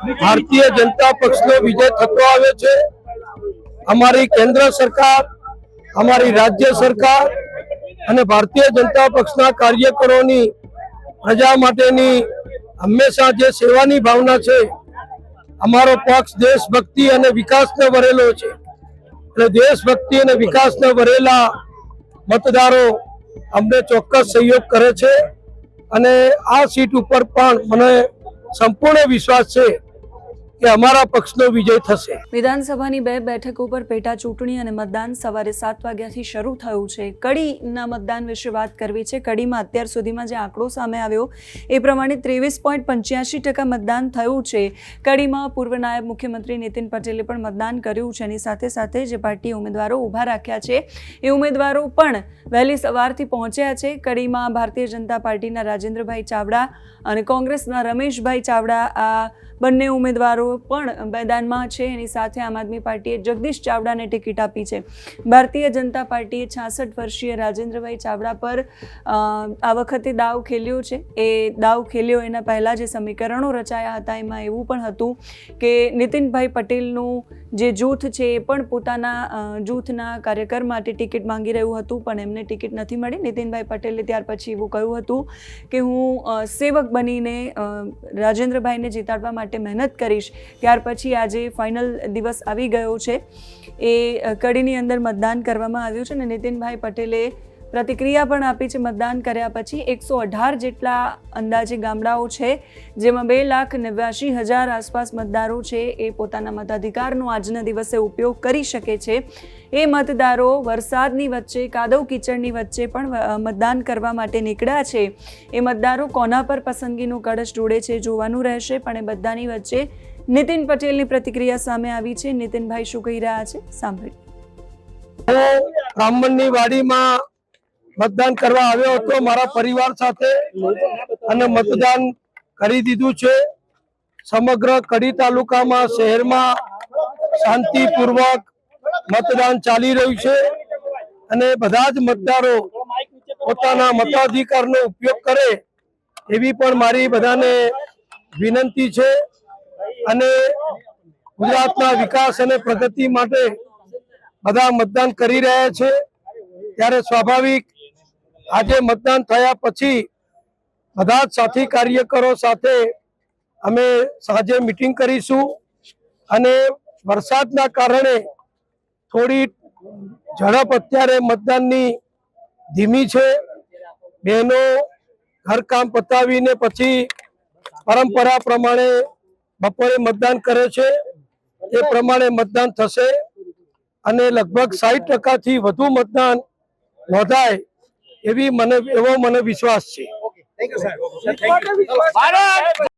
ભારતીય જનતા પક્ષનો વિજય થતો આવે છે. અમારી કેન્દ્ર સરકાર, અમારી રાજ્ય સરકાર અને ભારતીય જનતા પક્ષના કાર્યકરોની પ્રજા માટેની હંમેશા જે સેવાની ભાવના છે, અમારો પક્ષ દેશભક્તિ અને વિકાસને ભરેલો છે. એટલે દેશભક્તિ અને વિકાસને ભરેલા મતદારો અમને ચોક્કસ સહયોગ કરે છે. અને આ સીટ ઉપર પણ મને સંપૂર્ણ વિશ્વાસ છે કે અમારા પક્ષનો વિજય થશે. વિધાનસભાની બે બેઠકો પર પેટા ચૂંટણી અને મતદાન સવારે સાત વાગ્યાથી શરૂ થયું છે. કડીના મતદાન વિશે વાત કરવી છે. કડીમાં અત્યાર સુધીમાં જે આંકડો સામે આવ્યો, એ પ્રમાણે ત્રેવીસ પોઈન્ટ પંચ્યાસી ટકા મતદાન થયું છે. કડીમાં પૂર્વ નાયબ મુખ્યમંત્રી નીતિન પટેલે પણ મતદાન કર્યું છે. એની સાથે સાથે જે પાર્ટી ઉમેદવારો ઊભા રાખ્યા છે, એ ઉમેદવારો પણ વહેલી સવારથી પહોંચ્યા છે. કડીમાં ભારતીય જનતા પાર્ટીના રાજેન્દ્રભાઈ ચાવડા અને કોંગ્રેસના રમેશભાઈ ચાવડા આ બંને ઉમેદવારો પણ મેદાનમાં છે. એની સાથે આમ આદમી પાર્ટીએ જગદીશ ચાવડાને ટિકિટ આપી છે. ભારતીય જનતા પાર્ટીએ છાસઠ વર્ષીય રાજેન્દ્રભાઈ ચાવડા પર આ વખતે દાવ ખેલ્યો છે. એ દાવ ખેલ્યો એના પહેલાં જે સમીકરણો રચાયા હતા, એમાં એવું પણ હતું કે નીતિનભાઈ પટેલનું જે જૂથ છે એ પણ પોતાના જૂથના કાર્યકર માટે ટિકિટ માંગી રહ્યું હતું, પણ એમને ટિકિટ નથી મળી. નીતિનભાઈ પટેલે ત્યાર પછી એવું કહ્યું હતું કે હું સેવક બનીને રાજેન્દ્રભાઈને જીતાડવા માટે મહેનત કરીશ, ત્યાર પછી આજે ફાઇનલ દિવસ આવી ગયો છે. એ કડીની અંદર મતદાન કરવામાં આવ્યું છે અને નીતિનભાઈ પટેલે પ્રતિક્રિયા પણ આપી છે મતદાન કર્યા પછી એકસો અઢાર જેટલા અંદાજે ગામડાઓ છે, જેમાં બે લાખ નેવ્યાશી હજાર આસપાસ મતદારો છે, એ પોતાના મતાધિકારનો આજના દિવસે ઉપયોગ કરી શકે છે. એ મતદારો વરસાદની વચ્ચે, કાદવ કિચડની વચ્ચે પણ મતદાન કરવા માટે નીકળ્યા છે. એ મતદારો કોના પર પસંદગીનું કળશ જોડે છે જોવાનું રહેશે, પણ એ બધાની વચ્ચે નીતિન પટેલની પ્રતિક્રિયા સામે આવી છે. નીતિનભાઈ શું કહી રહ્યા છે? સાંભળી બ્રાહ્મણની વાડીમાં મતદાન કરવા આવ્યો હતો મારા પરિવાર સાથે અને મતદાન કરી દીધું છે. સમગ્ર કડી તાલુકામાં, શહેરમાં શાંતિપૂર્વક મતદાન ચાલી રહ્યું છે અને બધા જ મતદારો પોતાના મતાધિકારનો ઉપયોગ કરે એવી પણ મારી બધાને વિનંતી છે અને ગુજરાતના વિકાસ અને પ્રગતિ માટે બધા મતદાન કરી રહ્યા છે. ત્યારે સ્વાભાવિક આજે મતદાન થયા પછી બધા જ સાથી કાર્યકરો સાથે અમે સાંજે મિટિંગ કરીશું અને વરસાદના કારણે થોડી ઝડપ અત્યારે મતદાનની ધીમી છે. બહેનો ઘરકામ પતાવીને પછી પરંપરા પ્રમાણે બપોરે મતદાન કરે છે. એ પ્રમાણે મતદાન થશે અને લગભગ સાહીઠ ટકાથી વધુ મતદાન નોંધાય એવી મને એવો મને વિશ્વાસ છે. ભારત